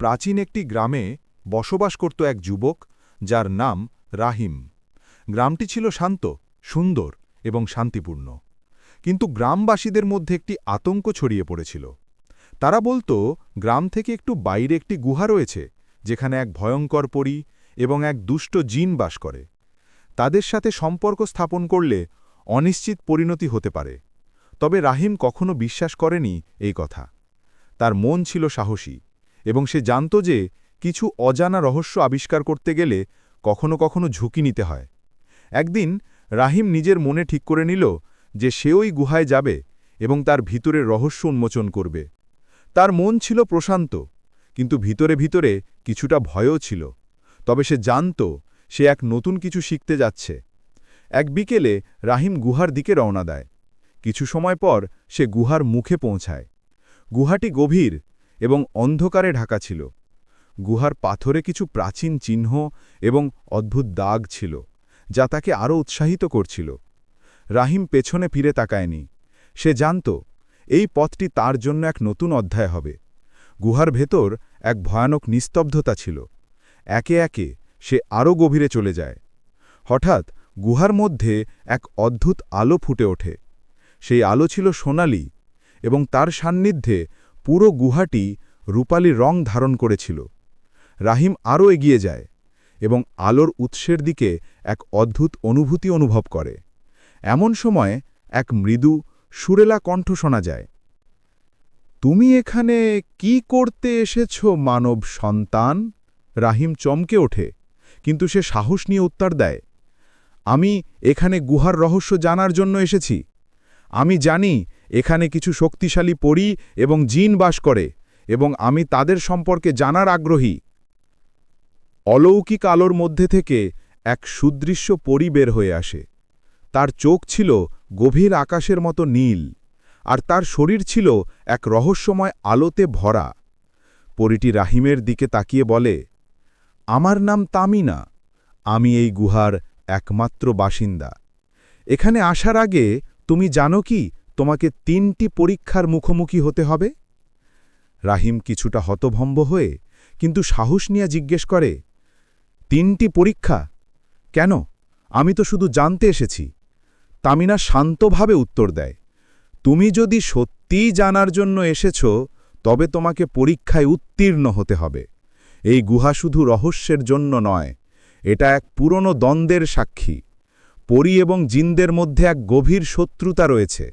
প্রাচীন একটি গ্রামে বসবাস করত এক যুবক, যার নাম রাহিম। গ্রামটি ছিল শান্ত, সুন্দর এবং শান্তিপূর্ণ। কিন্তু গ্রামবাসীদের মধ্যে একটি আতঙ্ক ছড়িয়ে পড়েছিল। তারা বলতো, গ্রাম থেকে একটু বাইরে একটি গুহা রয়েছে, যেখানে এক ভয়ঙ্কর পরী এবং এক দুষ্ট জিন বাস করে। তাদের সাথে সম্পর্ক স্থাপন করলে অনিশ্চিত পরিণতি হতে পারে। তবে রাহিম কখনো বিশ্বাস করেনি এই কথা। তার মন ছিল সাহসী। এবং সে জানত যে কিছু অজানা রহস্য আবিষ্কার করতে গেলে কখনো কখনো ঝুঁকি নিতে হয়। একদিন রাহিম নিজের মনে ঠিক করে নিল যে সে ওই গুহায় যাবে এবং তার ভিতরের রহস্য উন্মোচন করবে। তার মন ছিল প্রশান্ত, কিন্তু ভিতরে ভিতরে কিছুটা ভয়ও ছিল। তবে সে জানত সে এক নতুন কিছু শিখতে যাচ্ছে। এক বিকেলে রাহিম গুহার দিকে রওনা দেয়। কিছু সময় পর সে গুহার মুখে পৌঁছায়। গুহাটি গভীর এবং অন্ধকারে ঢাকা ছিল। গুহার পাথরে কিছু প্রাচীন চিহ্ন এবং অদ্ভুত দাগ ছিল, যা তাকে আরও উৎসাহিত করছিল। রাহিম পেছনে ফিরে তাকায়নি। সে জানত, এই পথটি তার জন্য এক নতুন অধ্যায় হবে। গুহার ভেতর এক ভয়ানক নিস্তব্ধতা ছিল। একে একে সে আরও গভীরে চলে যায়। হঠাৎ গুহার মধ্যে এক অদ্ভুত আলো ফুটে ওঠে। সেই আলো ছিল সোনালি এবং তার সান্নিধ্যে পুরো গুহাটি রূপালি রং ধারণ করেছিল। রাহিম আরও এগিয়ে যায় এবং আলোর উৎসের দিকে এক অদ্ভুত অনুভূতি অনুভব করে। এমন সময় এক মৃদু, সুরেলা কণ্ঠ শোনা যায়, তুমি এখানে কি করতে এসেছ, মানব সন্তান? রাহিম চমকে ওঠে, কিন্তু সে সাহস নিয়ে উত্তর দেয়, আমি এখানে গুহার রহস্য জানার জন্য এসেছি। আমি জানি এখানে কিছু শক্তিশালী পরী এবং জিন বাস করে, এবং আমি তাদের সম্পর্কে জানার আগ্রহী। অলৌকিক আলোর মধ্যে থেকে এক সুদৃশ্য পরি বের হয়ে আসে। তার চোখ ছিল গভীর আকাশের মতো নীল, আর তার শরীর ছিল এক রহস্যময় আলোতে ভরা। পরিটি রাহিমের দিকে তাকিয়ে বলে, আমার নাম তামিনা, আমি এই গুহার একমাত্র বাসিন্দা। এখানে আসার আগে তুমি জানো কি তোমাকে তিনটি পরীক্ষার মুখোমুখি হতে হবে। রাহিম কিছুটা হতভম্ব হয়ে কিন্তু সাহস নিয়ে জিজ্ঞেস করে, তিনটি পরীক্ষা? কেন? আমি তো শুধু জানতে এসেছি। তামিনা শান্তভাবে উত্তর দেয়, তুমি যদি সত্যিই জানার জন্য এসেছ, তবে তোমাকে পরীক্ষায় উত্তীর্ণ হতে হবে। এই গুহা শুধু রহস্যের জন্য নয়, এটা এক পুরনো দ্বন্দ্বের সাক্ষী। পরি এবং জিনদের মধ্যে এক গভীর শত্রুতা রয়েছে।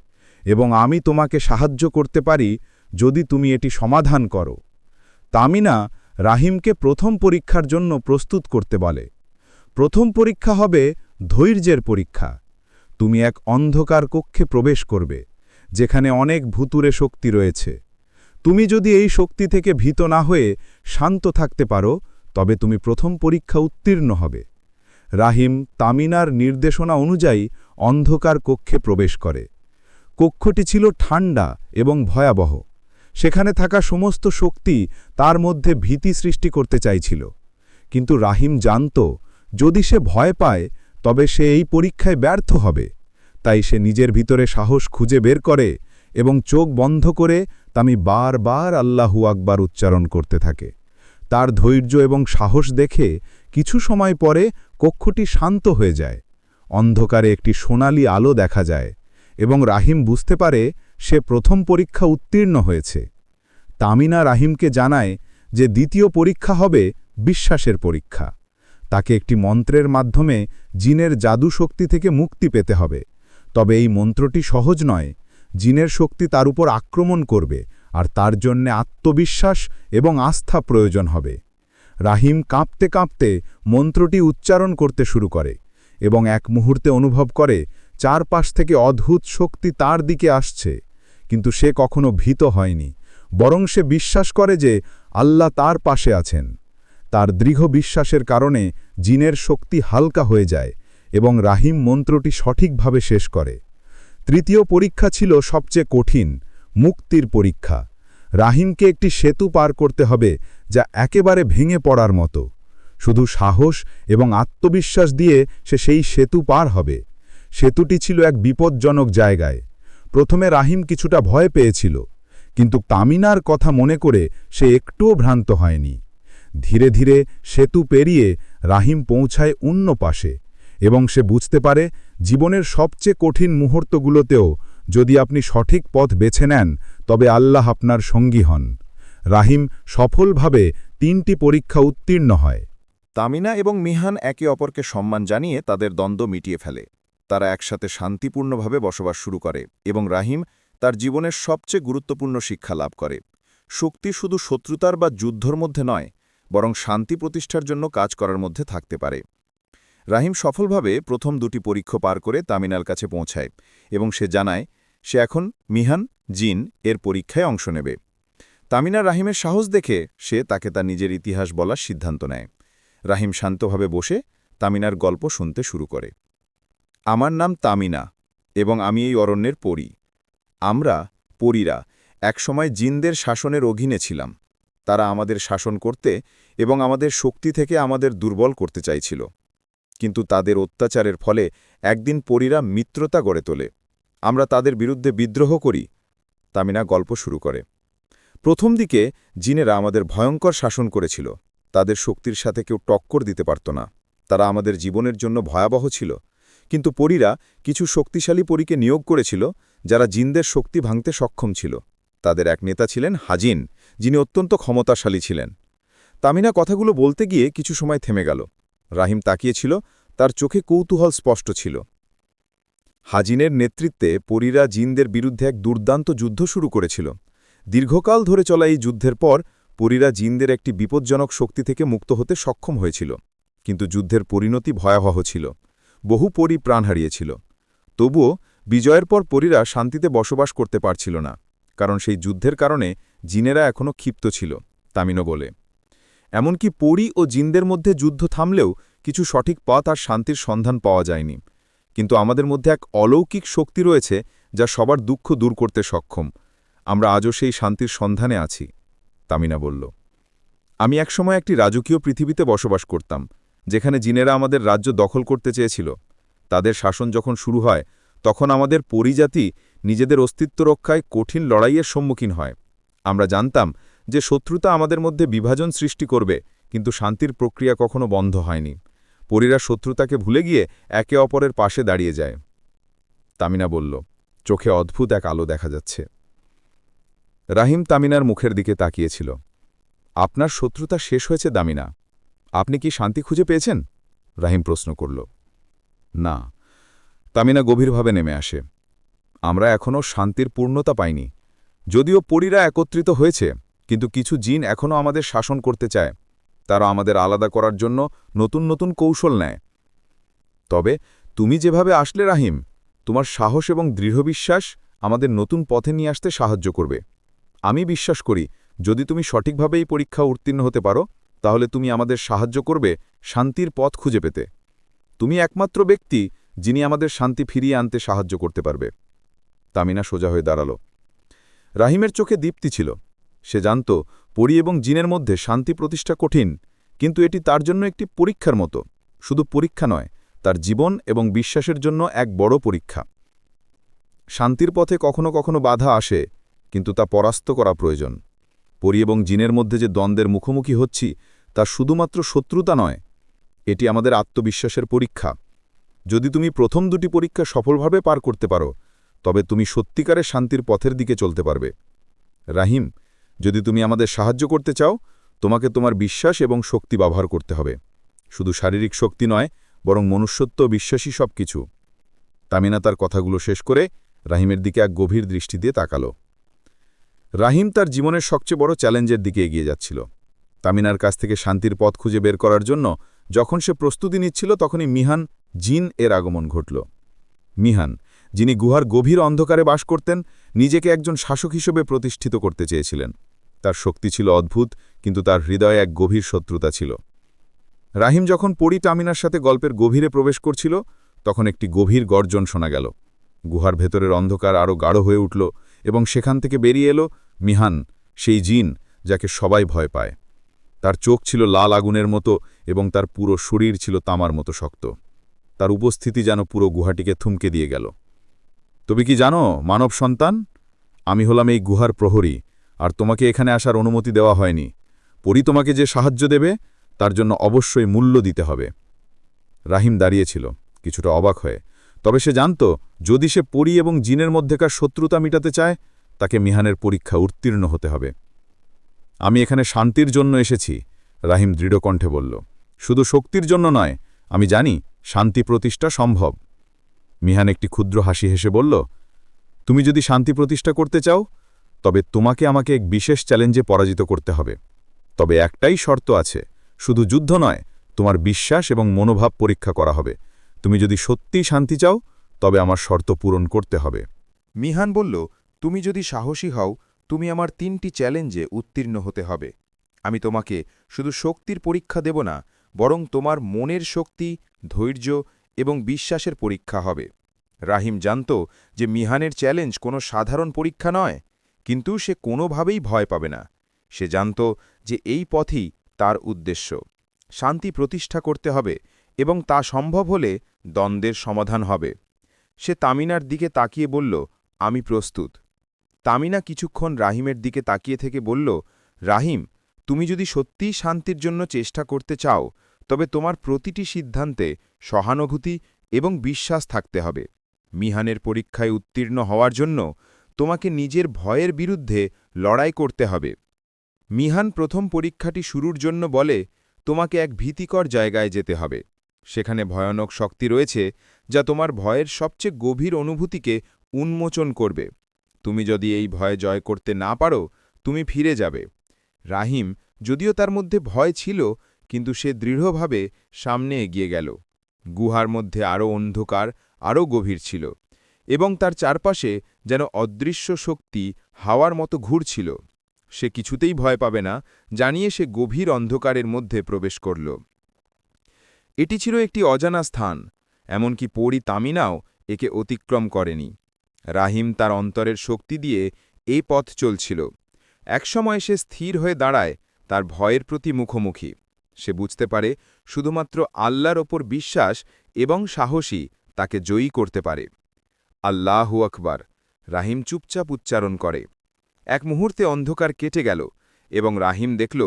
এবং আমি তোমাকে সাহায্য করতে পারি যদি তুমি এটি সমাধান করো। তামিনা রাহিমকে প্রথম পরীক্ষার জন্য প্রস্তুত করতে বলে। প্রথম পরীক্ষা হবে ধৈর্যের পরীক্ষা। তুমি এক অন্ধকার কক্ষে প্রবেশ করবে, যেখানে অনেক ভুতুরে শক্তি রয়েছে। তুমি যদি এই শক্তি থেকে ভীত না হয়ে শান্ত থাকতে পারো, তবে তুমি প্রথম পরীক্ষা উত্তীর্ণ হবে। রাহিম তামিনার নির্দেশনা অনুযায়ী অন্ধকার কক্ষে প্রবেশ করে। কক্ষটি ছিল ঠান্ডা এবং ভয়াবহ। সেখানে থাকা সমস্ত শক্তি তার মধ্যে ভীতি সৃষ্টি করতে চাইছিল। কিন্তু রাহিম জানত, যদি সে ভয় পায়, তবে সে এই পরীক্ষায় ব্যর্থ হবে। তাই সে নিজের ভিতরে সাহস খুঁজে বের করে এবং চোখ বন্ধ করে তামি বারবার আল্লাহু আকবার উচ্চারণ করতে থাকে। তার ধৈর্য এবং সাহস দেখে কিছু সময় পরে কক্ষটি শান্ত হয়ে যায়। অন্ধকারে একটি সোনালি আলো দেখা যায়। এবং রাহিম বুঝতে পারে সে প্রথম পরীক্ষা উত্তীর্ণ হয়েছে। তামিনা রাহিমকে জানায় যে দ্বিতীয় পরীক্ষা হবে বিশ্বাসের পরীক্ষা। তাকে একটি মন্ত্রের মাধ্যমে জিনের জাদু শক্তি থেকে মুক্তি পেতে হবে। তবে এই মন্ত্রটি সহজ নয়। জিনের শক্তি তার উপর আক্রমণ করবে আর তার জন্যে আত্মবিশ্বাস এবং আস্থা প্রয়োজন হবে। রাহিম কাঁপতে কাঁপতে মন্ত্রটি উচ্চারণ করতে শুরু করে এবং এক মুহূর্তে অনুভব করে চারপাশ থেকে অদ্ভুত শক্তি তার দিকে আসছে, কিন্তু সে কখনো ভীত হয়নি, বরং সে বিশ্বাস করে যে আল্লাহ তার পাশে আছেন। তার দৃঢ় বিশ্বাসের কারণে জিনের শক্তি হালকা হয়ে যায় এবং রাহিম মন্ত্রটি সঠিকভাবে শেষ করে। তৃতীয় পরীক্ষা ছিল সবচেয়ে কঠিন, মুক্তির পরীক্ষা। রাহিমকে একটি সেতু পার করতে হবে যা একেবারে ভেঙে পড়ার মতো। শুধু সাহস এবং আত্মবিশ্বাস দিয়ে সে সেই সেতু পার হবে। সেতুটি ছিল এক বিপজ্জনক জায়গায়। প্রথমে রাহিম কিছুটা ভয় পেয়েছিল, কিন্তু তামিনার কথা মনে করে সে একটুও ভ্রান্ত হয়নি। ধীরে ধীরে সেতু পেরিয়ে রাহিম পৌঁছায় অন্য পাশে এবং সে বুঝতে পারে জীবনের সবচেয়ে কঠিন মুহূর্তগুলোতেও যদি আপনি সঠিক পথ বেছে নেন, তবে আল্লাহ আপনার সঙ্গী হন। রাহিম সফলভাবে তিনটি পরীক্ষা উত্তীর্ণ হয়। তামিনা এবং মিহান একে অপরকে সম্মান জানিয়ে তাদের দ্বন্দ্ব মিটিয়ে ফেলে। তারা একসাথে শান্তিপূর্ণভাবে বসবাস শুরু করে এবং রাহিম তার জীবনের সবচেয়ে গুরুত্বপূর্ণ শিক্ষা লাভ করে। শক্তি শুধু শত্রুতার বা যুদ্ধর মধ্যে নয়, বরং শান্তি প্রতিষ্ঠার জন্য কাজ করার মধ্যে থাকতে পারে। রাহিম সফলভাবে প্রথম দুটি পরীক্ষা পার করে তামিনার কাছে পৌঁছায় এবং সে জানায়, সে এখন মিহান, জিন এর পরীক্ষায় অংশ নেবে। তামিনা রাহিমের সাহস দেখে সে তাকে তার নিজের ইতিহাস বলার সিদ্ধান্ত নেয়। রাহিম শান্তভাবে বসে তামিনার গল্প শুনতে শুরু করে। আমার নাম তামিনা, এবং আমি এই অরণ্যের পরী। আমরা, পরীরা, একসময় জিনদের শাসনের অধীনে ছিলাম। তারা আমাদের শাসন করতে এবং আমাদের শক্তি থেকে আমাদের দুর্বল করতে চাইছিল। কিন্তু তাদের অত্যাচারের ফলে একদিন পরীরা মিত্রতা গড়ে তোলে। আমরা তাদের বিরুদ্ধে বিদ্রোহ করি। তামিনা গল্প শুরু করে। প্রথম দিকে জিনেরা আমাদের ভয়ঙ্কর শাসন করেছিল। তাদের শক্তির সাথে কেউ টক্কর দিতে পারত না। তারা আমাদের জীবনের জন্য ভয়াবহ ছিল। কিন্তু পরীরা কিছু শক্তিশালী পরীকে নিয়োগ করেছিল, যারা জিনদের শক্তি ভাঙতে সক্ষম ছিল। তাদের এক নেতা ছিলেন হাজিন, যিনি অত্যন্ত ক্ষমতাশালী ছিলেন। তামিনা কথাগুলো বলতে গিয়ে কিছু সময় থেমে গেল। রাহিম তাকিয়েছিল, তার চোখে কৌতূহল স্পষ্ট ছিল। হাজিনের নেতৃত্বে পরীরা জিনদের বিরুদ্ধে এক দুর্দান্ত যুদ্ধ শুরু করেছিল। দীর্ঘকাল ধরে চলা এই যুদ্ধের পর, পরীরা জিনদের একটি বিপজ্জনক শক্তি থেকে মুক্ত হতে সক্ষম হয়েছিল। কিন্তু যুদ্ধের পরিণতি ভয়াবহ ছিল। বহু পরি প্রাণ হারিয়েছিল। তবুও বিজয়ের পর পরীরা শান্তিতে বসবাস করতে পারছিল না, কারণ সেই যুদ্ধের কারণে জিনেরা এখনও ক্ষিপ্ত ছিল তামিনো বলে। এমনকি পরী ও জিনদের মধ্যে যুদ্ধ থামলেও কিছু সঠিক পথ আর শান্তির সন্ধান পাওয়া যায়নি। কিন্তু আমাদের মধ্যে এক অলৌকিক শক্তি রয়েছে যা সবার দুঃখ দূর করতে সক্ষম। আমরা আজও সেই শান্তির সন্ধানে আছি, তামিনা বলল। আমি একসময় একটি রাজকীয় পৃথিবীতে বসবাস করতাম। যেখানে জিনেরা আমাদের রাজ্য দখল করতে চেয়েছিল। তাদের শাসন যখন শুরু হয়, তখন আমাদের পরিজাতি নিজেদের অস্তিত্ব রক্ষায় কঠিন লড়াইয়ের সম্মুখীন হয়। আমরা জানতাম যে শত্রুতা আমাদের মধ্যে বিভাজন সৃষ্টি করবে, কিন্তু শান্তির প্রক্রিয়া কখনো বন্ধ হয়নি। পরীরা শত্রুতাকে ভুলে গিয়ে একে অপরের পাশে দাঁড়িয়ে যায়। তামিনা বলল, চোখে অদ্ভুত এক আলো দেখা যাচ্ছে। রাহিম তামিনার মুখের দিকে তাকিয়েছিল। আপনার শত্রুতা শেষ হয়েছে, দামিনা। আপনি কি শান্তি খুঁজে পেয়েছেন? রাহিম প্রশ্ন করল। না, তামিনা গভীরভাবে নেমে আসে। আমরা এখনও শান্তির পূর্ণতা পাইনি। যদিও পরীরা একত্রিত হয়েছে, কিন্তু কিছু জিন এখনও আমাদের শাসন করতে চায়। তারা আমাদের আলাদা করার জন্য নতুন নতুন কৌশল নেয়। তবে তুমি যেভাবে আসলে রাহিম, তোমার সাহস এবং দৃঢ় বিশ্বাস আমাদের নতুন পথে নিয়ে আসতে সাহায্য করবে। আমি বিশ্বাস করি, যদি তুমি সঠিকভাবে এই পরীক্ষা উত্তীর্ণ হতে পারো তাহলে তুমি আমাদের সাহায্য করবে শান্তির পথ খুঁজে পেতে। তুমি একমাত্র ব্যক্তি যিনি আমাদের শান্তি ফিরিয়ে আনতে সাহায্য করতে পারবে। তামিনা সোজা হয়ে দাঁড়াল। রাহিমের চোখে দীপ্তি ছিল। সে জানত, পরি এবং জিনের মধ্যে শান্তি প্রতিষ্ঠা কঠিন, কিন্তু এটি তার জন্য একটি পরীক্ষার মতো। শুধু পরীক্ষা নয়, তার জীবন এবং বিশ্বাসের জন্য এক বড় পরীক্ষা। শান্তির পথে কখনো কখনো বাধা আসে, কিন্তু তা পরাস্ত করা প্রয়োজন। পরি এবং জিনের মধ্যে যে দ্বন্দ্বের মুখোমুখি হচ্ছি তা শুধুমাত্র শত্রুতা নয়, এটি আমাদের আত্মবিশ্বাসের পরীক্ষা। যদি তুমি প্রথম দুটি পরীক্ষা সফলভাবে পার করতে পারো, তবে তুমি সত্যিকারের শান্তির পথের দিকে চলতে পারবে। রাহিম, যদি তুমি আমাদের সাহায্য করতে চাও, তোমাকে তোমার বিশ্বাস এবং শক্তি ব্যবহার করতে হবে। শুধু শারীরিক শক্তি নয়, বরং মনুষ্যত্ব, বিশ্বাসী সব কিছু তামিনা তার কথাগুলো শেষ করে রাহিমের দিকে এক গভীর দৃষ্টি দিয়ে তাকালো। রাহিম তার জীবনের সবচেয়ে বড় চ্যালেঞ্জের দিকে এগিয়ে যাচ্ছিল। তামিনার কাছ থেকে শান্তির পথ খুঁজে বের করার জন্য যখন সে প্রস্তুতি নিচ্ছিল, তখনই মিহান জিন এর আগমন ঘটল। মিহান, যিনি গুহার গভীর অন্ধকারে বাস করতেন, নিজেকে একজন শাসক হিসেবে প্রতিষ্ঠিত করতে চেয়েছিলেন। তার শক্তি ছিল অদ্ভুত, কিন্তু তার হৃদয়ে এক গভীর শত্রুতা ছিল। রাহিম যখন পড়ি টামিনার সাথে গল্পের গভীরে প্রবেশ করছিল, তখন একটি গভীর গর্জন শোনা গেল। গুহার ভেতরের অন্ধকার আরও গাঢ় হয়ে উঠল এবং সেখান থেকে বেরিয়ে এলো মিহান, সেই জিন যাকে সবাই ভয় পায়। তার চোখ ছিল লাল আগুনের মতো এবং তার পুরো শরীর ছিল তামার মতো শক্ত। তার উপস্থিতি যেন পুরো গুহাটিকে থুমকে দিয়ে গেল। তবে কি জানো, মানব সন্তান? আমি হলাম এই গুহার প্রহরী, আর তোমাকে এখানে আসার অনুমতি দেওয়া হয়নি। পরি তোমাকে যে সাহায্য দেবে, তার জন্য অবশ্যই মূল্য দিতে হবে। রাহিম দাঁড়িয়েছিল, কিছুটা অবাক হয়ে। তবে সে জানত, যদি সে পরি এবং জিনের মধ্যেকার শত্রুতা মিটাতে চায়, তাকে মিহানের পরীক্ষা উত্তীর্ণ হতে হবে। আমি এখানে শান্তির জন্য এসেছি, রাহিম দৃঢ় কণ্ঠে বলল। শুধু শক্তির জন্য নয়, আমি জানি শান্তি প্রতিষ্ঠা সম্ভব। মিহান একটি ক্ষুদ্র হাসি হেসে বলল, তুমি যদি শান্তি প্রতিষ্ঠা করতে চাও, তবে তোমাকে আমাকে এক বিশেষ চ্যালেঞ্জে পরাজিত করতে হবে। তবে একটাই শর্ত আছে, শুধু যুদ্ধ নয়, তোমার বিশ্বাস এবং মনোভাব পরীক্ষা করা হবে। তুমি যদি সত্যিই শান্তি চাও, তবে আমার শর্ত পূরণ করতে হবে। মিহান বলল, তুমি যদি সাহসী হও তুমি আমার তিনটি চ্যালেঞ্জে উত্তীর্ণ হতে হবে। আমি তোমাকে শুধু শক্তির পরীক্ষা দেব না, বরং তোমার মনের শক্তি, ধৈর্য এবং বিশ্বাসের পরীক্ষা হবে। রাহিম জানত যে মিহানের চ্যালেঞ্জ কোনো সাধারণ পরীক্ষা নয়, কিন্তু সে কোনোভাবেই ভয় পাবে না। সে জানত যে এই পথই তার উদ্দেশ্য। শান্তি প্রতিষ্ঠা করতে হবে এবং তা সম্ভব হলে দ্বন্দ্বের সমাধান হবে। সে তামিনার দিকে তাকিয়ে বলল, আমি প্রস্তুত। তামিনা কিছুক্ষণ রাহিমের দিকে তাকিয়ে থেকে বলল, রাহিম, তুমি যদি সত্যিই শান্তির জন্য চেষ্টা করতে চাও, তবে তোমার প্রতিটি সিদ্ধান্তে সহানুভূতি এবং বিশ্বাস থাকতে হবে। মিহানের পরীক্ষায় উত্তীর্ণ হওয়ার জন্য তোমাকে নিজের ভয়ের বিরুদ্ধে লড়াই করতে হবে। মিহান প্রথম পরীক্ষাটি শুরুর জন্য বলে, তোমাকে এক ভীতিকর জায়গায় যেতে হবে। সেখানে ভয়ানক শক্তি রয়েছে যা তোমার ভয়ের সবচেয়ে গভীর অনুভূতিকে উন্মোচন করবে। তুমি যদি এই ভয় জয় করতে না পারো, তুমি ফিরে যাবে। রাহিম, যদিও তার মধ্যে ভয় ছিল, কিন্তু সে দৃঢ়ভাবে সামনে এগিয়ে গেল। গুহার মধ্যে আরও অন্ধকার আরও গভীর ছিল এবং তার চারপাশে যেন অদৃশ্য শক্তি হাওয়ার মতো ঘুরছিল। সে কিছুতেই ভয় পাবে না, জানিয়ে সে গভীর অন্ধকারের মধ্যে প্রবেশ করল। এটি ছিল একটি অজানা স্থান, এমনকি পরি তামিনাও একে অতিক্রম করেনি। রাহিম তার অন্তরের শক্তি দিয়ে এই পথ চলছিল। একসময় সে স্থির হয়ে দাঁড়ায় তার ভয়ের প্রতি মুখোমুখি। সে বুঝতে পারে শুধুমাত্র আল্লাহর ওপর বিশ্বাস এবং সাহসী তাকে জয়ী করতে পারে। আল্লাহু আকবার, রাহিম চুপচাপ উচ্চারণ করে। এক মুহূর্তে অন্ধকার কেটে গেল এবং রাহিম দেখল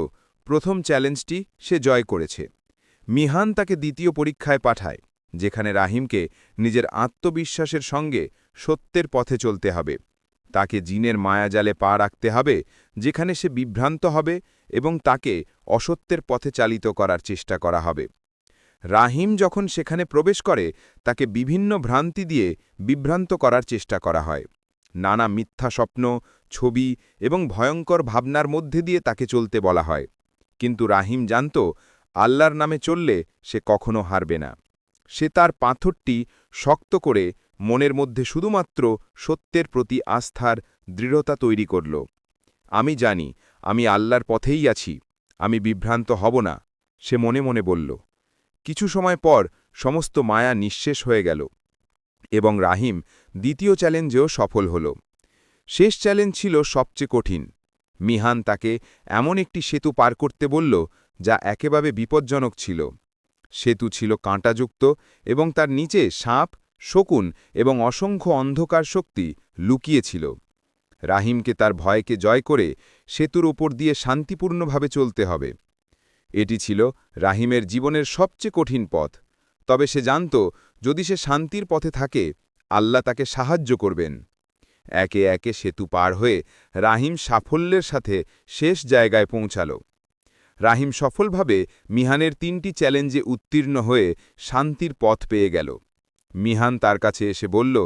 প্রথম চ্যালেঞ্জটি সে জয় করেছে। মিহান তাকে দ্বিতীয় পরীক্ষায় পাঠায়, যেখানে রাহিমকে নিজের আত্মবিশ্বাসের সঙ্গে সত্যের পথে চলতে হবে। তাকে জিনের মায়াজালে পা রাখতে হবে, যেখানে সে বিভ্রান্ত হবে এবং তাকে অসত্যের পথে চালিত করার চেষ্টা করা হবে। রাহিম যখন সেখানে প্রবেশ করে, তাকে বিভিন্ন ভ্রান্তি দিয়ে বিভ্রান্ত করার চেষ্টা করা হয়। নানা মিথ্যা স্বপ্ন, ছবি এবং ভয়ঙ্কর ভাবনার মধ্যে দিয়ে তাকে চলতে বলা হয়। কিন্তু রাহিম জানত, আল্লাহর নামে চললে সে কখনো হারবে না। সে তার পাথরটি শক্ত করে মনের মধ্যে শুধুমাত্র সত্যের প্রতি আস্থার দৃঢ়তা তৈরি করল। আমি জানি, আমি আল্লাহর পথেই আছি, আমি বিভ্রান্ত হব না, সে মনে মনে বলল। কিছু সময় পর সমস্ত মায়া নিঃশেষ হয়ে গেল এবং রাহিম দ্বিতীয় চ্যালেঞ্জেও সফল হল। শেষ চ্যালেঞ্জ ছিল সবচেয়ে কঠিন। মিহান তাকে এমন একটি সেতু পার করতে বলল, যা একেবারে বিপজ্জনক ছিল। সেতু ছিল কাঁটাযুক্ত এবং তার নিচে সাপ শকুন এবং অসংখ্য অন্ধকার শক্তি লুকিয়েছিল। রাহিমকে তার ভয়কে জয় করে সেতুর ওপর দিয়ে শান্তিপূর্ণভাবে চলতে হবে। এটি ছিল রাহিমের জীবনের সবচেয়ে কঠিন পথ। তবে সে জানত, যদি সে শান্তির পথে থাকে, আল্লাহ তাকে সাহায্য করবেন। একে একে সেতু পার হয়ে রাহিম সাফল্যের সাথে শেষ জায়গায় পৌঁছাল। রাহিম সফলভাবে মিহানের তিনটি চ্যালেঞ্জে উত্তীর্ণ হয়ে শান্তির পথ পেয়ে গেল। মিহান তার কাছে এসে বলল,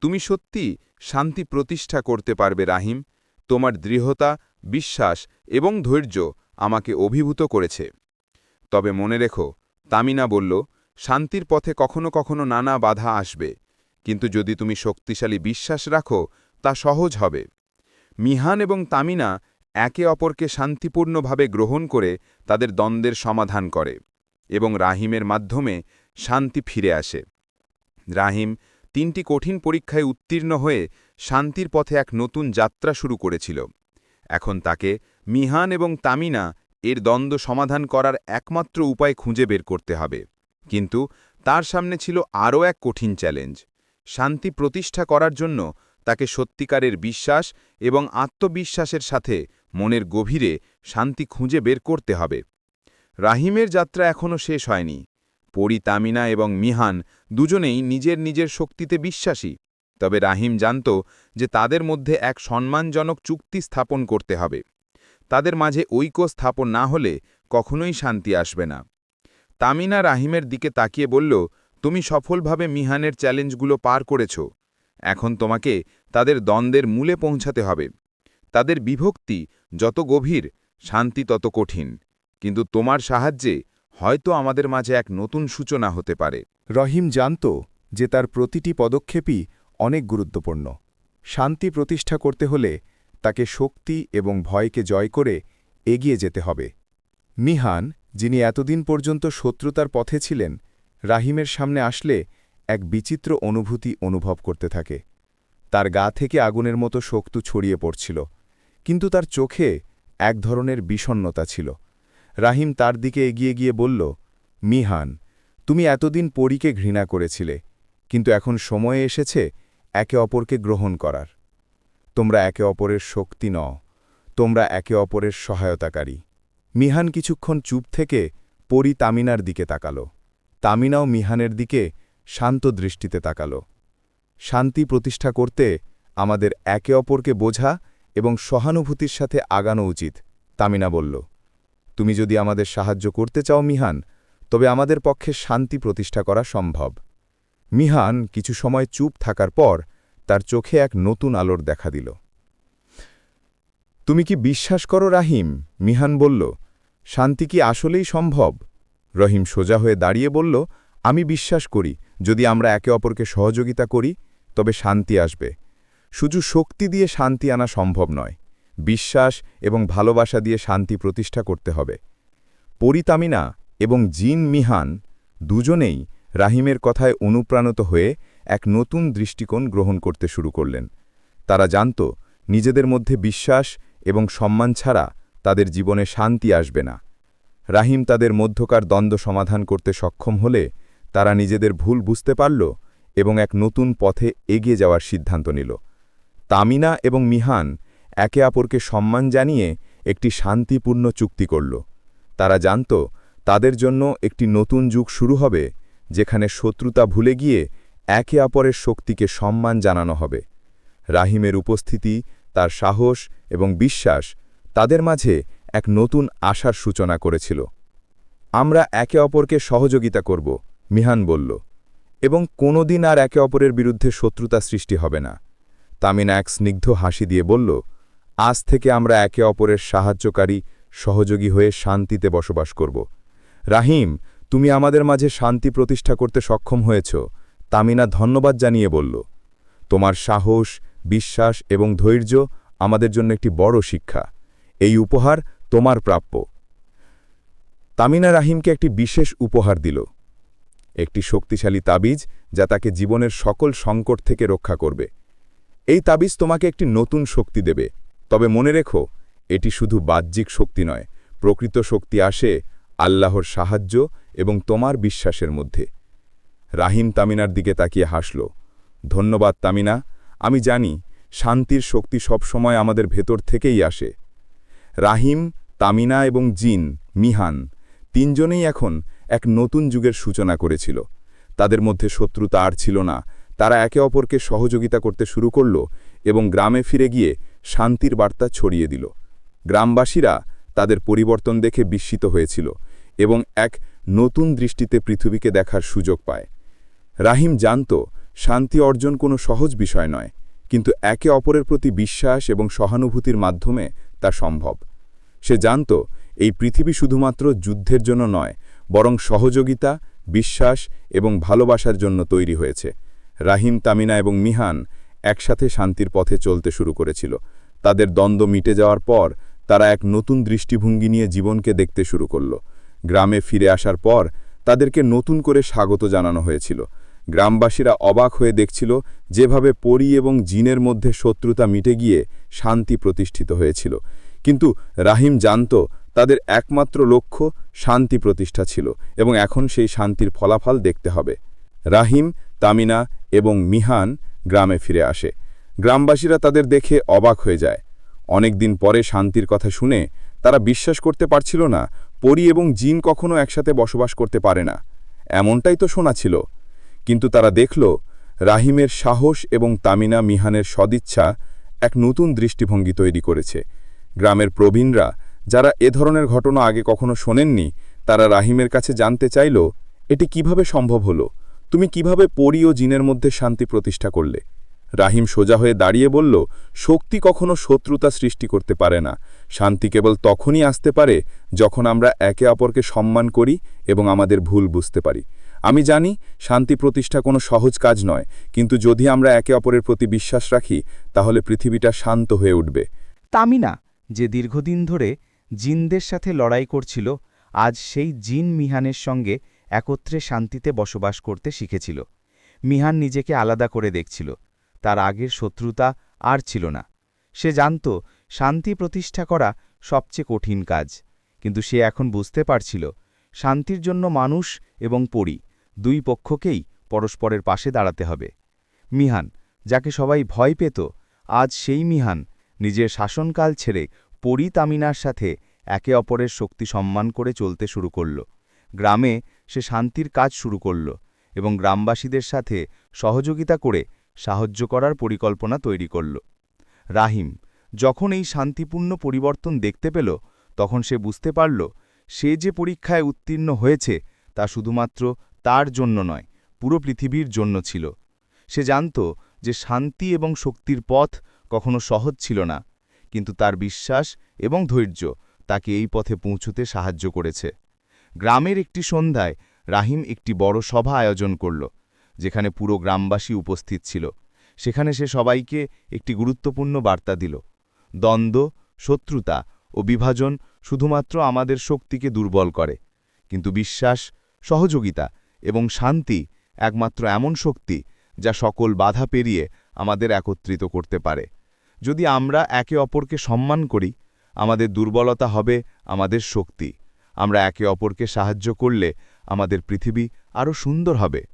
তুমি সত্যি শান্তি প্রতিষ্ঠা করতে পারবে রাহিম। তোমার দৃঢ়তা, বিশ্বাস এবং ধৈর্য আমাকে অভিভূত করেছে। তবে মনে রেখো, তামিনা বলল, শান্তির পথে কখনো কখনো নানা বাধা আসবে। কিন্তু যদি তুমি শক্তিশালী বিশ্বাস রাখো, তা সহজ হবে। মিহান এবং তামিনা একে অপরকে শান্তিপূর্ণভাবে গ্রহণ করে তাদের দ্বন্দ্বের সমাধান করে এবং রাহিমের মাধ্যমে শান্তি ফিরে আসে। রাহিম তিনটি কঠিন পরীক্ষায় উত্তীর্ণ হয়ে শান্তির পথে এক নতুন যাত্রা শুরু করেছিল। এখন তাকে মিহান এবং তামিনা এর দ্বন্দ্ব সমাধান করার একমাত্র উপায় খুঁজে বের করতে হবে। কিন্তু তার সামনে ছিল আরও এক কঠিন চ্যালেঞ্জ। শান্তি প্রতিষ্ঠা করার জন্য তাকে সত্যিকারের বিশ্বাস এবং আত্মবিশ্বাসের সাথে মনের গভীরে শান্তি খুঁজে বের করতে হবে। রাহিমের যাত্রা এখনও শেষ হয়নি। পরি তামিনা এবং মিহান দুজনেই নিজের নিজের শক্তিতে বিশ্বাসী। তবে রাহিম জানত যে তাদের মধ্যে এক সম্মানজনক চুক্তি স্থাপন করতে হবে। তাদের মাঝে ঐক্য স্থাপন না হলে কখনোই শান্তি আসবে না। তামিনা রাহিমের দিকে তাকিয়ে বলল, তুমি সফলভাবে মিহানের চ্যালেঞ্জগুলো পার করেছ। এখন তোমাকে তাদের দ্বন্দ্বের মূলে পৌঁছাতে হবে। তাদের বিভক্তি যত গভীর, শান্তি তত কঠিন। কিন্তু তোমার সাহায্যে হয়তো আমাদের মাঝে এক নতুন সূচনা হতে পারে। রহিম জানত যে তার প্রতিটি পদক্ষেপই অনেক গুরুত্বপূর্ণ। শান্তি প্রতিষ্ঠা করতে হলে তাকে শক্তি এবং ভয়কে জয় করে এগিয়ে যেতে হবে। মিহান, যিনি এতদিন পর্যন্ত শত্রুতার পথে ছিলেন, রাহিমের সামনে আসলে এক বিচিত্র অনুভূতি অনুভব করতে থাকে। তার গা থেকে আগুনের মতো শক্তু ছড়িয়ে পড়ছিল, কিন্তু তার চোখে এক ধরনের বিষণ্নতা ছিল। রাহিম তার দিকে এগিয়ে গিয়ে বলল, মিহান তুমি এতদিন পরীকে ঘৃণা করেছিলে, কিন্তু এখন সময় এসেছে একে অপরকে গ্রহণ করার। তোমরা একে অপরের শক্তি ন তোমরা একে অপরের সহায়তাকারী। মিহান কিছুক্ষণ চুপ থেকে পরি তামিনার দিকে তাকাল। তামিনাও মিহানের দিকে শান্ত দৃষ্টিতে তাকাল। শান্তি প্রতিষ্ঠা করতে আমাদের একে অপরকে বোঝা এবং সহানুভূতির সাথে আগানো উচিত, তামিনা বলল। তুমি যদি আমাদের সাহায্য করতে চাও মিহান তবে আমাদের পক্ষে শান্তি প্রতিষ্ঠা করা সম্ভব। মিহান কিছু সময় চুপ থাকার পর তার চোখে এক নতুন আলোর দেখা দিল। তুমি কি বিশ্বাস করো রাহিম? মিহান বলল। শান্তি কি আসলেই সম্ভব? রহিম সোজা হয়ে দাঁড়িয়ে বলল, আমি বিশ্বাস করি, যদি আমরা একে অপরকে সহযোগিতা করি, তবে শান্তি আসবে। শুধু শক্তি দিয়ে শান্তি আনা সম্ভব নয়, বিশ্বাস এবং ভালোবাসা দিয়ে শান্তি প্রতিষ্ঠা করতে হবে। পরিতামিনা এবং জিন মিহান দুজনেই রাহিমের কথায় অনুপ্রাণিত হয়ে এক নতুন দৃষ্টিকোণ গ্রহণ করতে শুরু করলেন। তারা জানত, নিজেদের মধ্যে বিশ্বাস এবং সম্মান ছাড়া তাদের জীবনে শান্তি আসবে না। রাহিম তাদের মধ্যকার দ্বন্দ্ব সমাধান করতে সক্ষম হলে তারা নিজেদের ভুল বুঝতে পারল এবং এক নতুন পথে এগিয়ে যাওয়ার সিদ্ধান্ত নিল। তামিনা এবং মিহান একে অপরকে সম্মান জানিয়ে একটি শান্তিপূর্ণ চুক্তি করল। তারা জানত তাদের জন্য একটি নতুন যুগ শুরু হবে, যেখানে শত্রুতা ভুলে গিয়ে একে অপরের শক্তিকে সম্মান জানানো হবে। রাহিমের উপস্থিতি, তার সাহস এবং বিশ্বাস তাদের মাঝে এক নতুন আশার সূচনা করেছিল। আমরা একে অপরকে সহযোগিতা করব মিহান বলল, এবং কোনোদিন আর একে অপরের বিরুদ্ধে শত্রুতা সৃষ্টি হবে না। তামিনা এক স্নিগ্ধ হাসি দিয়ে বলল, আজ থেকে আমরা একে অপরের সাহায্যকারী, সহযোগী হয়ে শান্তিতে বসবাস করব। রাহিম, তুমি আমাদের মাঝে শান্তি প্রতিষ্ঠা করতে সক্ষম হয়েছ, তামিনা ধন্যবাদ জানিয়ে বলল। তোমার সাহস, বিশ্বাস এবং ধৈর্য আমাদের জন্য একটি বড় শিক্ষা। এই উপহার তোমার প্রাপ্য। তামিনা রাহিমকে একটি বিশেষ উপহার দিল। একটি শক্তিশালী তাবিজ যা তাকে জীবনের সকল সংকট থেকে রক্ষা করবে। এই তাবিজ তোমাকে একটি নতুন শক্তি দেবে। তবে মনে রেখো, এটি শুধু বাহ্যিক শক্তি নয়, প্রকৃত শক্তি আসে আল্লাহর সাহায্য এবং তোমার বিশ্বাসের মধ্যে। রাহিম তামিনার দিকে তাকিয়ে হাসল, ধন্যবাদ তামিনা, আমি জানি শান্তির শক্তি সবসময় আমাদের ভেতর থেকেই আসে। রাহিম, তামিনা এবং জিন, মিহান তিনজনেই এখন এক নতুন যুগের সূচনা করেছিল। তাদের মধ্যে শত্রুতা আর ছিল না, তারা একে অপরকে সহযোগিতা করতে শুরু করল এবং গ্রামে ফিরে গিয়ে শান্তির বার্তা ছড়িয়ে দিল। গ্রামবাসীরা তাদের পরিবর্তন দেখে বিস্মিত হয়েছিল এবং এক নতুন দৃষ্টিতে পৃথিবীকে দেখার সুযোগ পায়। রাহিম জানত, শান্তি অর্জন কোনো সহজ বিষয় নয়, কিন্তু একে অপরের প্রতি বিশ্বাস এবং সহানুভূতির মাধ্যমে তা সম্ভব। সে জানত, এই পৃথিবী শুধুমাত্র যুদ্ধের জন্য নয়, বরং সহযোগিতা, বিশ্বাস এবং ভালোবাসার জন্য তৈরি হয়েছে। রাহিম, তামিনা এবং মিহান একসাথে শান্তির পথে চলতে শুরু করেছিল। তাদের দ্বন্দ্ব মিটে যাওয়ার পর তারা এক নতুন দৃষ্টিভঙ্গি নিয়ে জীবনকে দেখতে শুরু করল। গ্রামে ফিরে আসার পর তাদেরকে নতুন করে স্বাগত জানানো হয়েছিল। গ্রামবাসীরা অবাক হয়ে দেখছিল যেভাবে পরি এবং জিনের মধ্যে শত্রুতা মিটে গিয়ে শান্তি প্রতিষ্ঠিত হয়েছিল। কিন্তু রাহিম জানত, তাদের একমাত্র লক্ষ্য শান্তি প্রতিষ্ঠা ছিল এবং এখন সেই শান্তির ফলাফল দেখতে হবে। রাহিম, তামিনা এবং মিহান গ্রামে ফিরে আসে। গ্রামবাসীরা তাদের দেখে অবাক হয়ে যায়। অনেক দিন পরে শান্তির কথা শুনে তারা বিশ্বাস করতে পারছিল না, পরি এবং জিন কখনো একসাথে বসবাস করতে পারে না। এমনটাই তো শোনা ছিল। কিন্তু তারা দেখল, রাহিমের সাহস এবং তামিনা মিহানের সদিচ্ছা এক নতুন দৃষ্টিভঙ্গি তৈরি করেছে। গ্রামের প্রবীণরা, যারা এ ধরনের ঘটনা আগে কখনো শোনেননি, তারা রাহিমের কাছে জানতে চাইল, এটি কীভাবে সম্ভব হলো? তুমি কীভাবে পরি ও জিনের মধ্যে শান্তি প্রতিষ্ঠা করলে? রাহিম সোজা হয়ে দাঁড়িয়ে বলল, শক্তি কখনো শত্রুতা সৃষ্টি করতে পারে না। শান্তি কেবল তখনই আসতে পারে যখন আমরা একে অপরকে সম্মান করি এবং আমাদের ভুল বুঝতে পারি। আমি জানি, শান্তি প্রতিষ্ঠা কোনো সহজ কাজ নয়, কিন্তু যদি আমরা একে অপরের প্রতি বিশ্বাস রাখি, তাহলে পৃথিবীটা শান্ত হয়ে উঠবে। তামিনা, যে দীর্ঘদিন ধরে জিনদের সাথে লড়াই করছিল, আজ সেই জিন মিহানের সঙ্গে একত্রে শান্তিতে বসবাস করতে শিখেছিল। মিহান নিজেকে আলাদা করে দেখছিল। তার আগের শত্রুতা আর ছিল না। সে জানত, শান্তি প্রতিষ্ঠা করা সবচেয়ে কঠিন কাজ। কিন্তু সে এখন বুঝতে পারছিল, শান্তির জন্য মানুষ এবং পরি, দুই পক্ষকেই পরস্পরের পাশে দাঁড়াতে হবে। মিহান, যাকে সবাই ভয় পেত, আজ সেই মিহান, নিজের শাসনকাল ছেড়ে পরি তামিনার সাথে একে অপরের শক্তি সম্মান করে চলতে শুরু করল। গ্রামে সে শান্তির কাজ শুরু করল এবং গ্রামবাসীদের সাথে সহযোগিতা করে সাহায্য করার পরিকল্পনা তৈরি করল। রাহিম যখন এই শান্তিপূর্ণ পরিবর্তন দেখতে পেল, তখন সে বুঝতে পারল, সে যে পরীক্ষায় উত্তীর্ণ হয়েছে তা শুধুমাত্র তার জন্য নয়, পুরো পৃথিবীর জন্য ছিল। সে জানত যে শান্তি এবং শক্তির পথ কখনো সহজ ছিল না, কিন্তু তার বিশ্বাস এবং ধৈর্য তাকে এই পথে পৌঁছতে সাহায্য করেছে। গ্রামের একটি সন্ধ্যায় রাহিম একটি বড় সভা আয়োজন করল। যেখানে পুরো গ্রামবাসী উপস্থিত ছিল। সেখানে সে সবাইকে একটি গুরুত্বপূর্ণ বার্তা দিল। দ্বন্দ্ব, শত্রুতা ও বিভাজন শুধুমাত্র আমাদের শক্তিকে দুর্বল করে। কিন্তু বিশ্বাস, সহযোগিতা এবং শান্তি একমাত্র এমন শক্তি যা সকল বাধা পেরিয়ে আমাদের একত্রিত করতে পারে। যদি আমরা একে অপরকে সম্মান করি, আমাদের দুর্বলতা হবে আমাদের শক্তি। আমরা একে অপরকে সাহায্য করলে আমাদের পৃথিবী আরও সুন্দর হবে।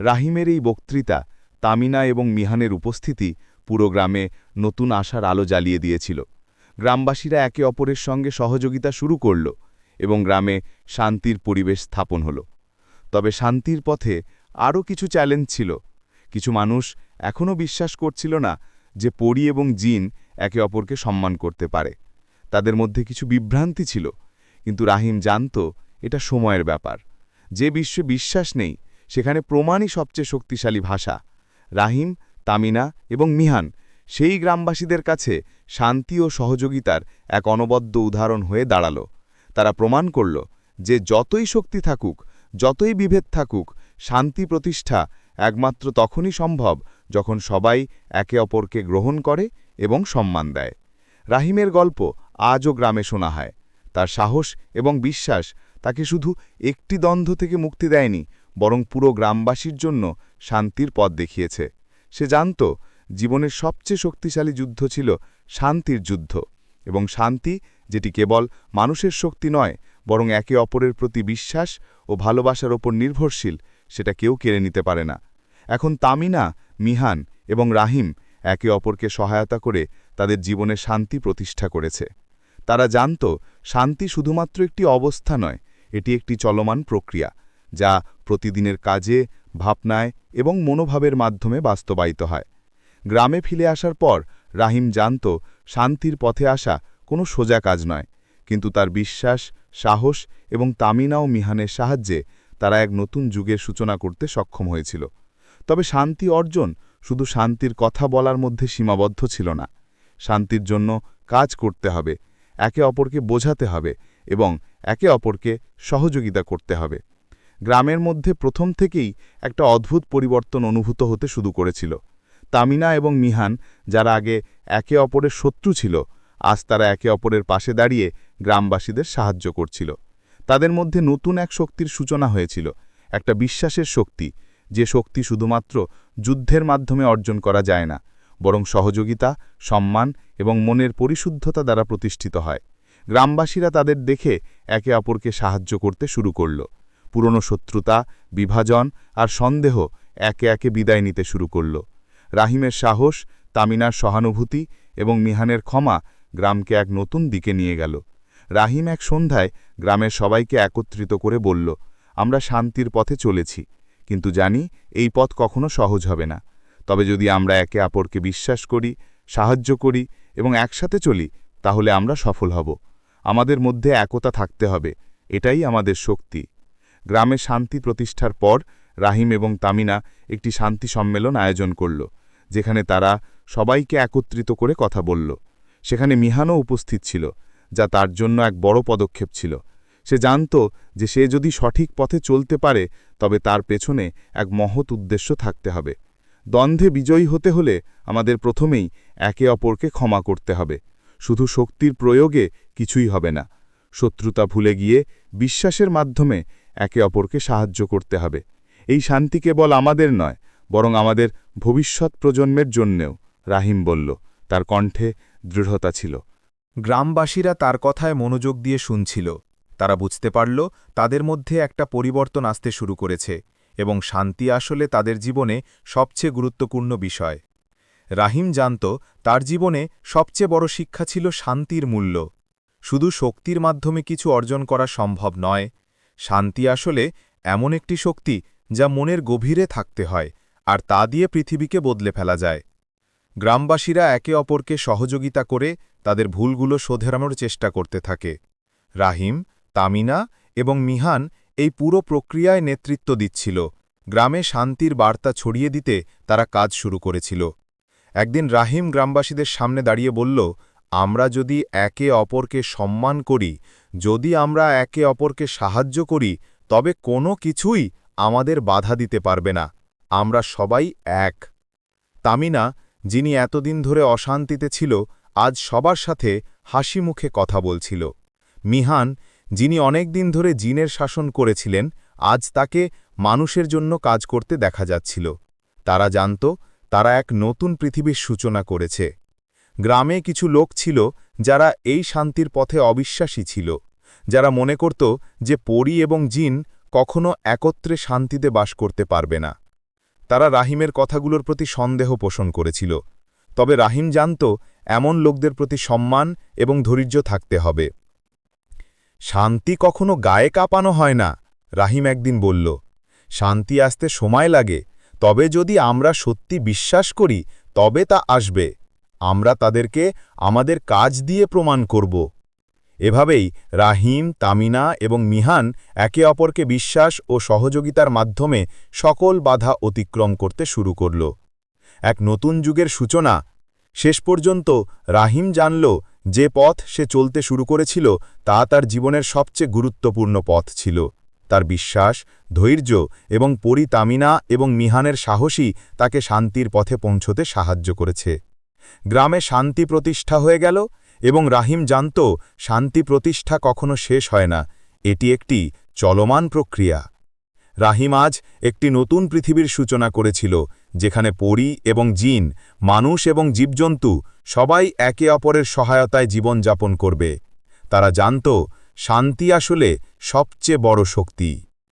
রাহিমের এই বক্তৃতা তামিনা এবং মিহানের উপস্থিতি পুরো গ্রামে নতুন আশার আলো জ্বালিয়ে দিয়েছিল। গ্রামবাসীরা একে অপরের সঙ্গে সহযোগিতা শুরু করল এবং গ্রামে শান্তির পরিবেশ স্থাপন হল। তবে শান্তির পথে আরও কিছু চ্যালেঞ্জ ছিল। কিছু মানুষ এখনও বিশ্বাস করছিল না যে পরি এবং জিন একে অপরকে সম্মান করতে পারে। তাদের মধ্যে কিছু বিভ্রান্তি ছিল, কিন্তু রাহিম জানত এটা সময়ের ব্যাপার। যে বিশ্বে বিশ্বাস নেই সেখানে প্রমাণই সবচেয়ে শক্তিশালী ভাষা। রাহিম, তামিনা এবং মিহান সেই গ্রামবাসীদের কাছে শান্তি ও সহযোগিতার এক অনবদ্য উদাহরণ হয়ে দাঁড়াল। তারা প্রমাণ করল যে যতই শক্তি থাকুক, যতই বিভেদ থাকুক, শান্তি প্রতিষ্ঠা একমাত্র তখনই সম্ভব যখন সবাই একে অপরকে গ্রহণ করে এবং সম্মান দেয়। রাহিমের গল্প আজও গ্রামে শোনা হয়। তার সাহস এবং বিশ্বাস তাকে শুধু একটি দ্বন্দ্ব থেকে মুক্তি দেয়নি বরং পুরো গ্রামবাসীর জন্য শান্তির পথ দেখিয়েছে। সে জানত, জীবনের সবচেয়ে শক্তিশালী যুদ্ধ ছিল শান্তির যুদ্ধ। এবং শান্তি, যেটি কেবল মানুষের শক্তি নয়, বরং একে অপরের প্রতি বিশ্বাস ও ভালোবাসার ওপর নির্ভরশীল, সেটা কেউ কেড়ে নিতে পারে না। এখন তামিনা, মিহান এবং রাহিম একে অপরকে সহায়তা করে তাদের জীবনে শান্তি প্রতিষ্ঠা করেছে। তারা জানত, শান্তি শুধুমাত্র একটি অবস্থা নয়, এটি একটি চলমান প্রক্রিয়া। যা প্রতিদিনের কাজে, ভাবনায় এবং মনোভাবের মাধ্যমে বাস্তবায়িত হয়। গ্রামে ফিরে আসার পর রাহিম জানত, শান্তির পথে আসা কোনো সোজা কাজ নয়। কিন্তু তার বিশ্বাস, সাহস এবং তামিনা ও মিহানের সাহায্যে তারা এক নতুন যুগের সূচনা করতে সক্ষম হয়েছিল। তবে শান্তি অর্জন শুধু শান্তির কথা বলার মধ্যে সীমাবদ্ধ ছিল না। শান্তির জন্য কাজ করতে হবে, একে অপরকে বোঝাতে হবে এবং একে অপরকে সহযোগিতা করতে হবে। গ্রামের মধ্যে প্রথম থেকেই একটা অদ্ভুত পরিবর্তন অনুভূত হতে শুরু করেছিল। তামিনা এবং মিহান, যারা আগে একে অপরের শত্রু ছিল, আজ তারা একে অপরের পাশে দাঁড়িয়ে গ্রামবাসীদের সাহায্য করছিল। তাদের মধ্যে নতুন এক শক্তির সূচনা হয়েছিল, একটা বিশ্বাসের শক্তি, যে শক্তি শুধুমাত্র যুদ্ধের মাধ্যমে অর্জন করা যায় না, বরং সহযোগিতা, সম্মান এবং মনের পরিশুদ্ধতা দ্বারা প্রতিষ্ঠিত হয়। গ্রামবাসীরা তাদের দেখে একে অপরকে সাহায্য করতে শুরু করল। পুরনো শত্রুতা, বিভাজন আর সন্দেহ একে একে বিদায় নিতে শুরু করল। রাহিমের সাহস, তামিনার সহানুভূতি এবং মিহানের ক্ষমা গ্রামকে এক নতুন দিকে নিয়ে গেল। রাহিম এক সন্ধ্যায় গ্রামের সবাইকে একত্রিত করে বলল, আমরা শান্তির পথে চলেছি, কিন্তু জানি এই পথ কখনো সহজ হবে না। তবে যদি আমরা একে অপরকে বিশ্বাস করি, সাহায্য করি এবং একসাথে চলি, তাহলে আমরা সফল হব। আমাদের মধ্যে একতা থাকতে হবে, এটাই আমাদের শক্তি। গ্রামে শান্তি প্রতিষ্ঠার পর রাহিম এবং তামিনা একটি শান্তি সম্মেলন আয়োজন করল, যেখানে তারা সবাইকে একত্রিত করে কথা বলল। সেখানে মিহানও উপস্থিত ছিল, যা তার জন্য এক বড় পদক্ষেপ ছিল। সে জানত যে সে যদি সঠিক পথে চলতে পারে, তবে তার পেছনে এক মহৎ উদ্দেশ্য থাকতে হবে। দ্বন্দ্বে বিজয়ী হতে হলে আমাদের প্রথমেই একে অপরকে ক্ষমা করতে হবে। শুধু শক্তির প্রয়োগে কিছুই হবে না। শত্রুতা ভুলে গিয়ে বিশ্বাসের মাধ্যমে একে অপরকে সাহায্য করতে হবে। এই শান্তি কেবল আমাদের নয়, বরং আমাদের ভবিষ্যৎ প্রজন্মের জন্যেও, রাহিম বলল। তার কণ্ঠে দৃঢ়তা ছিল। গ্রামবাসীরা তার কথায় মনোযোগ দিয়ে শুনছিল। তারা বুঝতে পারল, তাদের মধ্যে একটা পরিবর্তন আসতে শুরু করেছে, এবং শান্তি আসলে তাদের জীবনে সবচেয়ে গুরুত্বপূর্ণ বিষয়। রাহিম জানত, তার জীবনে সবচেয়ে বড় শিক্ষা ছিল শান্তির মূল্য। শুধু শক্তির মাধ্যমে কিছু অর্জন করা সম্ভব নয় শান্তি আসলে এমন একটি শক্তি যা মনের গভীরে থাকতে হয়, আর তা দিয়ে পৃথিবীকে বদলে ফেলা যায়। গ্রামবাসীরা একে অপরকে সহযোগিতা করে তাদের ভুলগুলো শোধেরানোর চেষ্টা করতে থাকে। রাহিম, তামিনা এবং মিহান এই পুরো প্রক্রিয়ায় নেতৃত্ব দিচ্ছিল। গ্রামে শান্তির বার্তা ছড়িয়ে দিতে তারা কাজ শুরু করেছিল। একদিন রাহিম গ্রামবাসীদের সামনে দাঁড়িয়ে বলল, আমরা যদি একে অপরকে সম্মান করি যদি আমরা একে অপরকে সাহায্য করি, তবে কোনো কিছুই আমাদের বাধা দিতে পারবে না। আমরা সবাই এক। তামিনা, যিনি এতদিন ধরে অশান্তিতে ছিল, আজ সবার সাথে হাসি মুখে কথা বলছিল। মিহান, যিনি অনেক দিন ধরে জিনের শাসন করেছিলেন, আজ তাকে মানুষের জন্য কাজ করতে দেখা যাচ্ছিল। তারা জানত, তারা এক নতুন পৃথিবীর সূচনা করেছে। গ্রামে কিছু লোক ছিল যারা এই শান্তির পথে অবিশ্বাসী ছিল, যারা মনে করত যে পরি এবং জিন কখনো একত্রে শান্তিতে বাস করতে পারবে না। তারা রাহিমের কথাগুলোর প্রতি সন্দেহ পোষণ করেছিল। তবে রাহিম জানত এমন লোকদের প্রতি সম্মান এবং ধৈর্য থাকতে হবে। শান্তি কখনো গায়ে কাঁপানো হয় না, রাহিম একদিন বলল। শান্তি আসতে সময় লাগে, তবে যদি আমরা সত্যি বিশ্বাস করি, তবে তা আসবে। আমরা তাদেরকে আমাদের কাজ দিয়ে প্রমাণ করব। এভাবেই রাহিম, তামিনা এবং মিহান একে অপরকে বিশ্বাস ও সহযোগিতার মাধ্যমে সকল বাধা অতিক্রম করতে শুরু করল। এক নতুন যুগের সূচনা। শেষ পর্যন্ত রাহিম জানল, যে পথ সে চলতে শুরু করেছিল তা তার জীবনের সবচেয়ে গুরুত্বপূর্ণ পথ ছিল। তার বিশ্বাস, ধৈর্য এবং পরিতামিনা এবং মিহানের সাহসী তাকে শান্তির পথে পৌঁছতে সাহায্য করেছে। গ্রামে শান্তি প্রতিষ্ঠা হয়ে গেল এবং রাহিম জানত শান্তি প্রতিষ্ঠা কখনো শেষ হয় না। এটি একটি চলমান প্রক্রিয়া। রাহিম আজ একটি নতুন পৃথিবীর সূচনা করেছিল, যেখানে পরি এবং জিন, মানুষ এবং জীবজন্তু সবাই একে অপরের সহায়তায় জীবন জীবনযাপন করবে। তারা জানত, শান্তি আসলে সবচেয়ে বড় শক্তি।